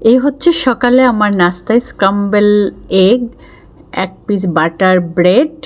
এই হচ্ছে সকালে আমার নাস্তায় স্ক্রাম্বেল এগ এক পিস বাটার ব্রেড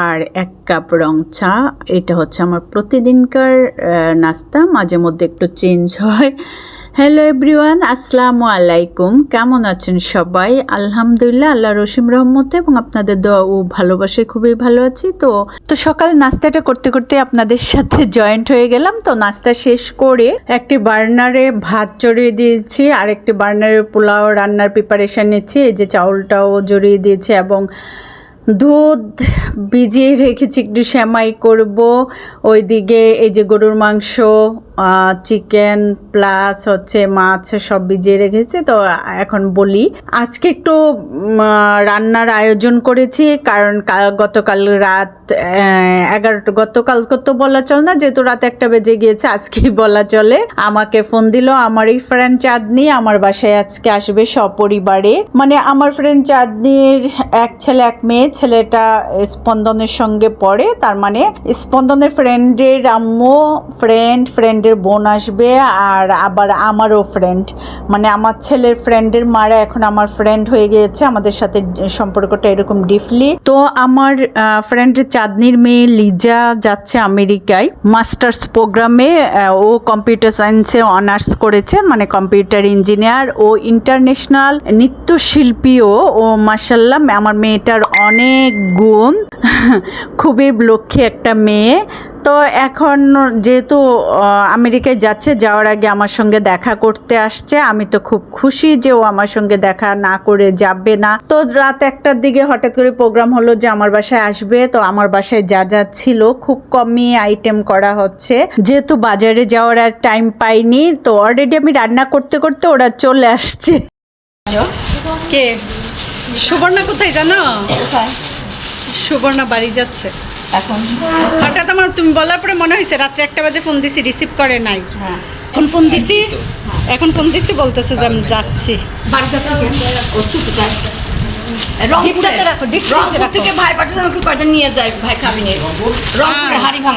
আর এক কাপ রং চা। এটা হচ্ছে আমার প্রতিদিনকার নাস্তা। মাঝে মধ্যে একটু চেঞ্জ হয়। হ্যালো এভরিওয়ান আসসালামু আলাইকুম কেমন আছেন সবাই? আলহামদুলিল্লাহ আল্লাহ রসিম রহমতে এবং আপনাদের দোয়া ও ভালোবাসে খুবই ভালো আছি। তো তো সকাল নাস্তাটা করতে করতে আপনাদের সাথে জয়েন্ট হয়ে গেলাম। তো নাস্তা শেষ করে একটি বার্নারে ভাত চড়িয়ে দিয়েছি আর একটি বার্নারে পোলাও রান্নার প্রিপারেশান নিচ্ছি। এই যে চাউলটাও জড়িয়ে দিয়েছি এবং দুধ ভিজিয়ে রেখেছি, একটু সেমাই করব। ওইদিকে এই যে গরুর মাংস চিকেন প্লাস হচ্ছে মাছ সব ভিজিয়ে রেখেছি। তো এখন বলি, আজকে একটু রান্নার আয়োজন করেছি। কারণ গতকাল রাত এগারোটা, গতকাল তো বলা চল না, যেহেতু রাত একটা বেজে গিয়েছে, আজকেই বলা চলে। আমাকে ফোন দিল, আমার এই ফ্রেন্ড চাঁদনি আমার বাসায় আজকে আসবে সপরিবারে। মানে আমার ফ্রেন্ড চাঁদনির এক ছেলে, এক মেয়ে, ছেলেটা স্পন্দনের সঙ্গে পড়ে, তার মানে স্পন্দনের ফ্রেন্ডের আম্মু ফ্রেন্ড ফ্রেন্ডের বোন আসবে, আর আবার আমারও ফ্রেন্ড মানে আমার ছেলের ফ্রেন্ডের মারা এখন আমার ফ্রেন্ড হয়ে গিয়েছে, আমাদের সাথে সম্পর্কটা এরকম ডিপলি তো আমার ফ্রেন্ড চাঁদনির মেয়ে লিজা যাচ্ছে আমেরিকায়। মাস্টার্স প্রোগ্রামে ও কম্পিউটার সায়েন্সে অনার্স করেছে মানে কম্পিউটার ইঞ্জিনিয়ার। ও ইন্টারন্যাশনাল নৃত্যশিল্পীও, ও মাসাল্লাহ আমার মেয়েটার অনেক গুণ। খুবই লক্ষ্যে একটা মেয়ে। তো এখন যেহেতু আমেরিকায় যাচ্ছে যাওয়ার আগে আমার সঙ্গে দেখা করতে আসছে। আমি তো খুব খুশি যে ও আমার সঙ্গে দেখা না করে যাবে না। তো রাত একটার দিকে হঠাৎ করে প্রোগ্রাম হলো যে আমার বাসায় আসবে। তো আমার বাসায় যা যা ছিল খুব কমই আইটেম করা হচ্ছে। যেহেতু বাজারে যাওয়ার আর টাইম পাইনি তো অলরেডি আমি রান্না করতে করতে ওরা চলে আসছে। কে? সুবর্ণা কোথায় জানো? সুবর্ণা বাড়ি যাচ্ছে। এখন। হঠাৎ আমার তুমি বলার পরে মনে হয়েছে রাত্রে একটা বাজে ফোন দিছি রিসিভ করে নাই। হ্যাঁ। এখন ফোন দিছি এখন ফোন দিছি বলতেছে যে আমি যাচ্ছি। বাড়ি যাচ্ছে ভাই নিয়ে যায় ভাই খাবি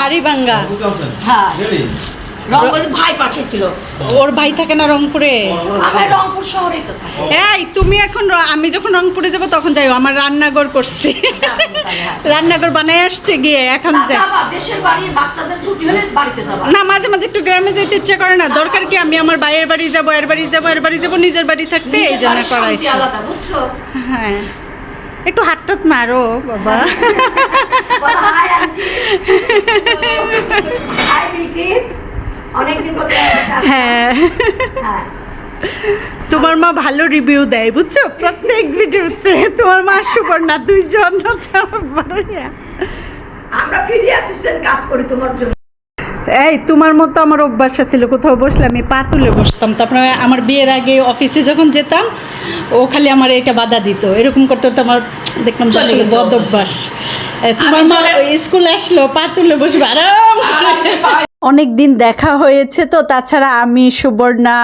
হাড়ি ভাঙা হ্যাঁ। ভাই পাঠিয়েছিল। ওর ভাই থাকে না রংপুরে? আমি রংপুর শহরেই তো থাকি। এই তুমি এখন আমি যখন রংপুরে যাব তখন যাই আমার রান্নাঘর করছি। রান্নাঘর বানাই আসছে গিয়ে এখন যাই। দেশের বাড়ি বাচ্চাদের ছুটি হলে বাড়িতে যাবা। না মাঝে মাঝে একটু গ্রামে যেতে ইচ্ছে করে না। দরকার কি আমি আমার ভাইয়ের বাড়ি যাব এর বাড়ি যাব এর বাড়ি যাব নিজের বাড়ি থাকতে এই জন্য করাইছি। হ্যাঁ। একটু হাতটাত মারো বাবা হাই আন্টি হাই বিলকিস অনেকদিন পর হ্যাঁ। হ্যাঁ। তোমার মা ভালো রিভিউ দেয় বুঝছ? প্রত্যেক ভিডিওতে তোমার মা সুবর্ণা দুইজন আমার ফ্রি অ্যাসিস্ট্যান্ট কাজ করি তোমার জন্য। এই তোমার মতো আমার অভ্যাস ছিল কোথাও বসলে আমি পা তুলে বসতাম। তারপরে আমার বিয়ের আগে অফিসে যখন যেতাম ও খালি আমার এটা বাধা দিত। এরকম করতে করতে আমার দেখলাম আসলে বদ অভ্যাস। তোমার মা স্কুলে আসলো পা তুলে বসবে আরাম। অনেক দিন দেখা হয়েছে তো, তাছাড়া আমি, সুবর্ণা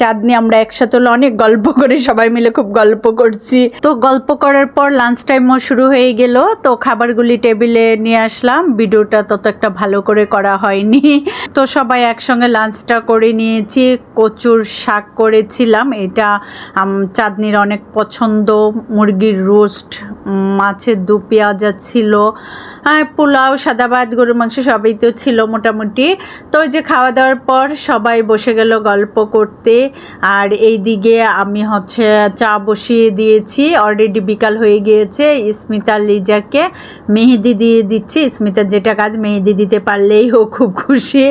চাঁদনি আমরা একসাথে অনেক গল্প করে, সবাই মিলে খুব গল্প করছি। তো গল্প করার পর লাঞ্চ টাইমও শুরু হয়ে গেল, তো খাবারগুলি টেবিলে নিয়ে আসলাম। ভিডিওটা তত একটা ভালো করে করা হয়নি। তো সবাই একসঙ্গে লাঞ্চটা করে নিয়েছি, কচুর শাক করেছিলাম, এটা চাঁদনির অনেক পছন্দ, মুরগির রোস্ট মাছের দু পেঁয়াজা ছিল হ্যাঁ পোলাও, সাদা ভাত, গরুর মাংস সবই তো ছিল মোটামুটি। তো ওই যে খাওয়া দাওয়ার পর সবাই বসে গেল গল্প করতে। আর এই দিকে আমি হচ্ছে চা বসিয়ে দিয়েছি। অলরেডি বিকাল হয়ে গিয়েছে। স্মিতা লিজাকে মেহেদি দিয়ে দিচ্ছি। স্মিতার যেটা কাজ মেহেদি দিতে পারলেই ও খুব খুশি।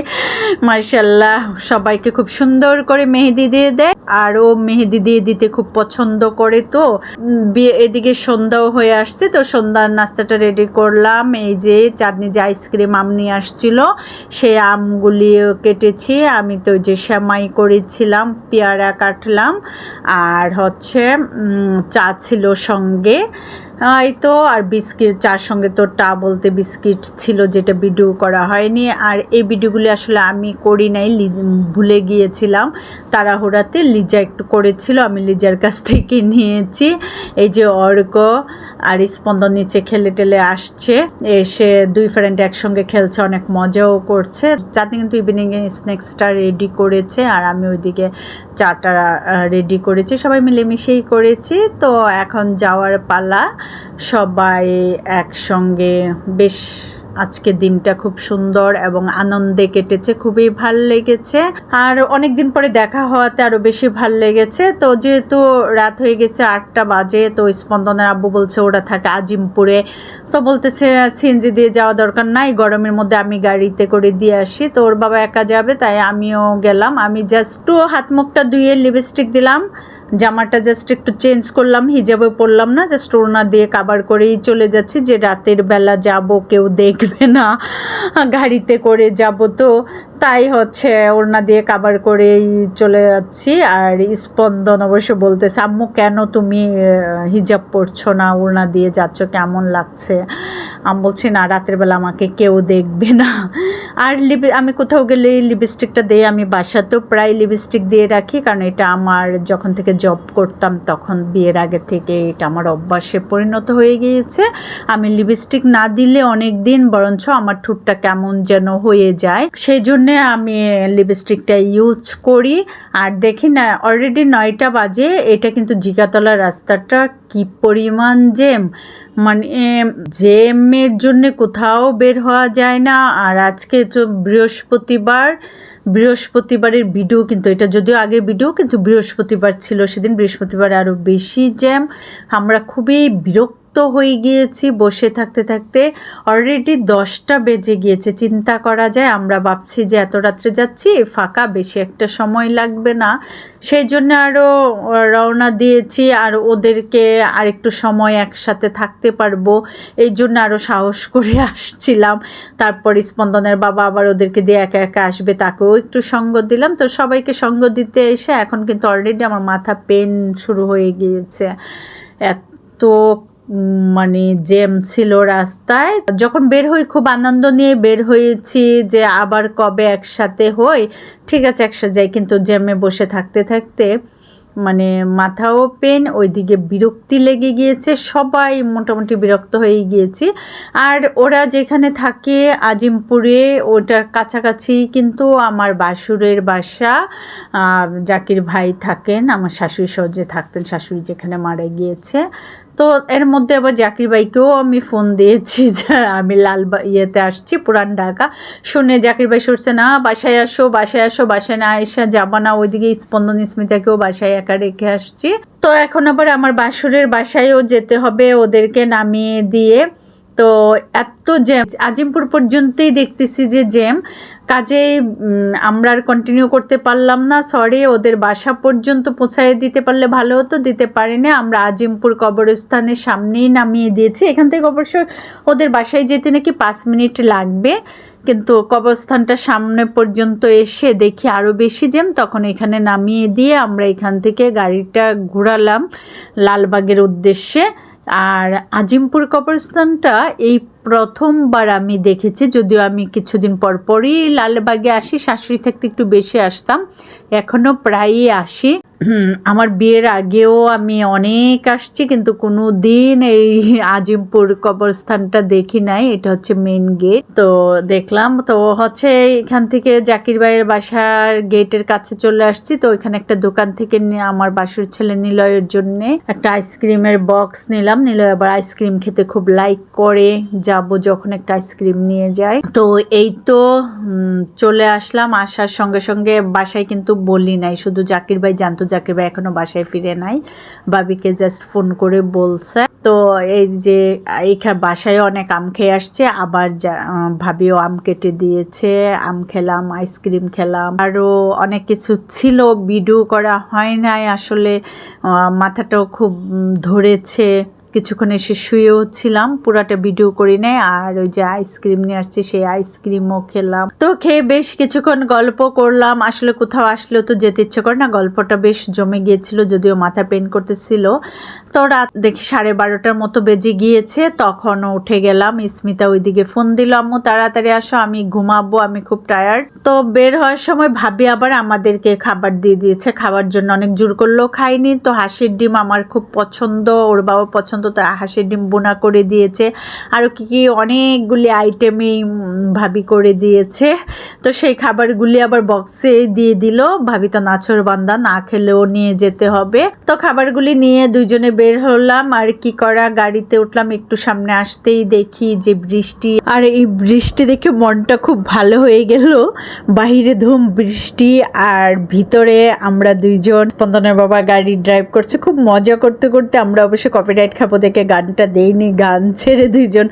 মার্শাল্লাহ সবাইকে খুব সুন্দর করে মেহেদি দিয়ে দেয়। আর ও মেহেদি দিয়ে দিতে খুব পছন্দ করে তো। এদিকে সন্ধ্যাও হয়ে আসছে তো সন্ধ্যার নাস্তাটা রেডি করলাম। এই যে চাঁদনি যে আইসক্রিম আম নিয়ে আসছিল সেই আমগুলি কেটেছি। আমি তো যে সেমাই করেছিলাম পেয়ারা কাটলাম। আর হচ্ছে চা ছিল সঙ্গে। এই তো, আর বিস্কিট চার সঙ্গে তো টা বলতে বিস্কিট ছিল যেটা ভিডিও করা হয়নি। আর এই ভিডিওগুলি আসলে আমি করি নাই ভুলে গিয়েছিলাম। তাড়াহুড়াতে লিজা একটু করেছিল, আমি লিজার কাছ থেকে নিয়েছি। এই যে অর্ক আর স্পন্দন নিচে খেলে টেলে আসছে, এসে দুই ফ্রেন্ড একসঙ্গে খেলছে, অনেক মজাও করছে। যাতে কিন্তু ইভিনিংয়ে স্ন্যাক্সটা রেডি করেছে, আর আমি ওইদিকে চাটা রেডি করেছি সবাই মিলেমিশেই করেছি। তো এখন যাওয়ার পালা সবাই একসঙ্গে বেশ আজকে দিনটা খুব সুন্দর এবং আনন্দে কেটেছে, খুবই ভালো লেগেছে। আর অনেক দিন পরে দেখা হওয়াতে আরও বেশি ভালো লেগেছে। তো যেহেতু রাত হয়ে গেছে আটটা বাজে, তো স্পন্দনের আব্বু বলছে ওরা থাকে আজিমপুরে। তো বলতেছে, সিএনজি দিয়ে যাওয়া দরকার নাই, গরমের মধ্যে আমি গাড়িতে করে দিয়ে আসি। তো ওর বাবা একা যাবে, তাই আমিও গেলাম। আমি জাস্ট একটু হাত মুখটা ধুয়ে লিপস্টিক দিলাম। জামাটা জাস্ট একটু চেঞ্জ করলাম, হিজাবে পরলাম না জাস্ট ওড়না দিয়ে কাবার করেই চলে যাচ্ছি যে রাতের বেলা যাব, কেউ দেখবে না, গাড়িতে করে যাব তো। তাই হচ্ছে ওড়না দিয়ে কাবার করেই চলে যাচ্ছি। আর স্পন্দন অবশ্য বলতেছে, আম্মু, কেন তুমি হিজাব পরছো না, ওড়না দিয়ে যাচ্ছ, কেমন লাগছে? আমি বলছি, না, রাতের বেলা আমাকে কেউ দেখবে না। আর লিপ আমি কোথাও গেলে লিপস্টিকটা দিয়ে আমি বাসাতেও প্রায় লিপস্টিক দিয়ে রাখি, কারণ এটা আমার যখন থেকে জব করতাম তখন বিয়ের আগে থেকে এটা আমার অভ্যাসে পরিণত হয়ে গিয়েছে। আমি লিপস্টিক না দিলে অনেক দিন বরঞ্চ আমার ঠোঁটটা কেমন যেন হয়ে যায়। সেই জন্যে আমি লিপস্টিকটা ইউজ করি। আর দেখি না অলরেডি নয়টা বাজে, এটা কিন্তু জিগাতলা রাস্তাটা কি পরিমাণ জেম মানে জেমের জন্য কোথাও বের হওয়া যায় না। আর আজকে বৃহস্পতিবার, বৃহস্পতিবারের ভিডিও কিন্তু এটা যদিও আগের ভিডিও কিন্তু বৃহস্পতিবার ছিল, সেদিন বৃহস্পতিবার আরও বেশি জ্যাম। আমরা খুবই বিরক্ত হয়ে গিয়েছি, বসে থাকতে থাকতে অলরেডি দশটা বেজে গিয়েছে। চিন্তা করা যায়, আমরা ভাবছি যে এত রাত্রে যাচ্ছি, ফাঁকা, বেশি একটা সময় লাগবে না। সেই জন্য আরও রওনা দিয়েছি, আর ওদেরকে আর একটু সময় একসাথে থাকতে পারব। এই জন্য আরও সাহস করে আসছিলাম। তারপর স্পন্দনের বাবা আবার ওদেরকে দিয়ে একা একা আসবে, তাকেও একটু সঙ্গ দিলাম। তো সবাইকে সঙ্গ দিতে এসে এখন কিন্তু অলরেডি আমার মাথা পেন শুরু হয়ে গিয়েছে। এত মানে জ্যাম ছিল রাস্তায়, যখন বের হই খুব আনন্দ নিয়ে বের হয়েছি যে আবার কবে একসাথে হই, ঠিক আছে একসাথে যাই, কিন্তু জ্যামে বসে থাকতে থাকতে মানে মাথাও পেন ওইদিকে বিরক্তি লেগে গিয়েছে, সবাই মোটামুটি বিরক্ত হয়ে গিয়েছি। আর ওরা যেখানে থাকে আজিমপুরে, ওটার কাছাকাছি কিন্তু আমার বাসুরের বাসা জাকির ভাই থাকেন, আমার শাশুড়ি সহজে থাকতেন, শাশুড়ি যেখানে মারা গিয়েছে। তো এর মধ্যে আবার জাকির ভাইকেও আমি ফোন দিয়েছি যে আমি লাল ইয়েতে আসছি, পুরান ঢাকা। শুনে জাকির ভাই সরছে, না, বাসায় আসো বাসায় আসো, বাসায় না এসে যাবা না, ওইদিকে স্পন্দন স্মিতাকেও বাসায় একা রেখে আসছি। তো এখন আবার আমার বাসুরের বাসায়ও যেতে হবে, ওদেরকে নামিয়ে দিয়ে তো এত জ্যাম আজিমপুর পর্যন্তই দেখতেছি যে জ্যাম। উম, আমরা আর কন্টিনিউ করতে পারলাম না সরি ওদের বাসা পর্যন্ত পৌঁছায় দিতে পারলে ভালো হতো দিতে পারিনি। আমরা আজিমপুর কবরস্থানের সামনেই নামিয়ে দিয়েছি। এখান থেকে অবশ্য ওদের বাসায় যেতে নাকি পাঁচ মিনিট লাগবে কিন্তু কবরস্থানটা সামনে পর্যন্ত এসে দেখি আরও বেশি জ্যাম। তখন এখানে নামিয়ে দিয়ে আমরা এখান থেকে গাড়িটা ঘোরালাম লালবাগের উদ্দেশ্যে। আর আজিমপুর কবরস্থানটা এই প্রথমবার আমি দেখেছি, যদিও আমি কিছুদিন পর পরই লালবাগে আসি, শাশুড়ি থাকতে একটু বেশি আসতাম এখনও প্রায়ই আসি। আমার বিয়ের আগেও আমি অনেক আসছি, কিন্তু কোনো দিন এই আজিমপুর কবরস্থানটা দেখি নাই, এটা হচ্ছে মেন গেট তো দেখলাম, তো হচ্ছে এখান থেকে জাকির ভাইয়ের বাসার গেটের কাছে চলে আসছি, তো এখানে একটা দোকান থেকে আমার বাসুর ছেলে নিলয়ের জন্য একটা আইসক্রিমের বক্স নিলাম। নিলয় আবার আইসক্রিম খেতে খুব লাইক করে যাব যখন একটা আইসক্রিম নিয়ে যায় তো এই তো চলে আসলাম। আসার সঙ্গে সঙ্গে বাসায় কিন্তু বলি নাই। শুধু জাকির ভাই জানতো, জাকির ভাই এখনও বাসায় ফিরে নাই। বাবিকে জাস্ট ফোন করে বলছে। তো এই যে, এইখানে বাসায় অনেক আম খেয়ে আসছে। আবার ভাবিও আম কেটে দিয়েছে। আম খেলাম, আইসক্রিম খেলাম। আরও অনেক কিছু ছিল। ভিডিও করা হয় নাই আসলে। মাথাটাও খুব ধরেছে। কিছুক্ষণ এসে শুয়েও ছিলাম, পুরাটা ভিডিও করি নাই, আর ওই যে আইসক্রিম নিয়ে আসছে, সেই আইসক্রিমও খেলাম। তো খেয়ে বেশ কিছুক্ষণ গল্প করলাম, আসলে কোথাও আসলেও তো যেতে ইচ্ছে করে না, গল্পটা বেশ জমে গিয়েছিল, যদিও মাথা পেন করতেছিল। তো রাত দেখি সাড়ে বারোটার মতো বেজে গিয়েছে তখন উঠে গেলাম, স্মিতা ওইদিকে ফোন দিল, আম্মু, তাড়াতাড়ি আসো, আমি ঘুমাবো, আমি খুব টায়ার্ড তো বের হওয়ার সময় ভাবি আবার আমাদেরকে খাবার দিয়ে দিয়েছে খাবার জন্য অনেক জোর করলেও খাইনি, তো হাসির ডিম আমার খুব পছন্দ, ওর বাবা পছন্দ পছন্দ, তো হাঁসের ডিম বোনা করে দিয়েছে। আরও কি কি অনেকগুলি আইটেমই ভাবি করে দিয়েছে। তো সেই খাবারগুলি আবার বক্সে দিয়ে দিল। ভাবি তো নাছর বান্দা, না খেলেও নিয়ে যেতে হবে। তো খাবারগুলি নিয়ে দুইজনে বের হলাম। আর কি করা? গাড়িতে উঠলাম, একটু সামনে আসতেই দেখি যে বৃষ্টি। আর এই বৃষ্টি দেখে মনটা খুব ভালো হয়ে গেল। বাহিরে ধুম, বৃষ্টি আর ভিতরে আমরা দুইজন। স্পন্দনের বাবা গাড়ি ড্রাইভ করছে। খুব মজা করতে করতে আমরা অবশ্যই কপিরাইট খাব গানটা দেইনি, গান ছেড়ে দুইজন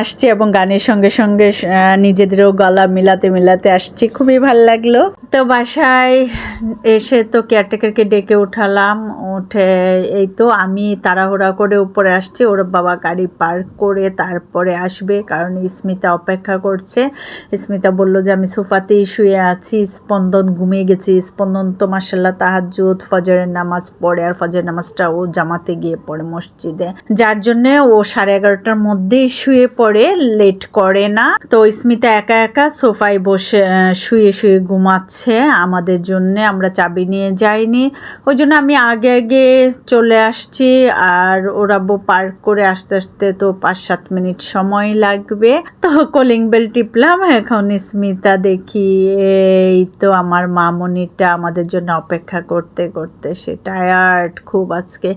আসছে এবং গানের সঙ্গে সঙ্গে নিজেদেরও গলা মিলাতে মিলাতে আসছে। খুবই ভালো লাগল। তো বাসায় এসে তো কেয়ারটেকারকে ডেকে উঠালাম। উঠে এই তো আমি তাড়াহুড়া করে উপরে আসছি। ওর বাবা গাড়ি পার্ক করে তারপরে আসবে কারণ স্মিতা অপেক্ষা করছে। স্মিতা বলল যে, আমি সোফাতেই শুয়ে আছি। স্পন্দন ঘুমিয়ে গেছি। স্পন্দন তো মাসাল্লাহ তাহাজুদ ফজরের নামাজ পড়ে আর ফজরের নামাজটা ও জামাতে গিয়ে পড়ে মসজিদে। যার জন্য ও সাড়ে এগারোটার মধ্যেই শুয়ে পড়ে, লেট করে না। তো স্মিতা একা একা সোফায় বসে শুয়ে শুয়ে ঘুমাচ্ছে। আমাদের জন্য আমরা চাবি নিয়ে যাইনি। ওই জন্য আমি আগে আগে চলে আসছি আর ওরা বো পার্ক করে আসতে আসতে তো পাঁচ সাত মিনিট সময় লাগবে। তো কলিং বেল টিপলাম, এখন স্মিতা দেখি এই তো আমার মামনিটা আমাদের জন্য অপেক্ষা করতে করতে সে টায়ার্ড খুব আজকে।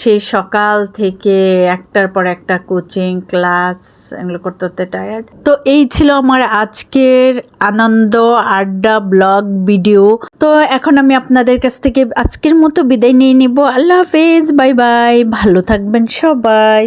সেই সকাল থেকে একটার পর একটা কোচিং ক্লাস এগুলো করতে করতে টায়ার্ড তো এই ছিল আমার আজকের আনন্দ আড্ডা ব্লগ ভিডিও তো এখন আমি আপনাদের কাছ থেকে আজকের মতো বিদায় নিয়ে নিব। আল্লাহ হাফেজ, বাই বাই, ভালো থাকবেন সবাই।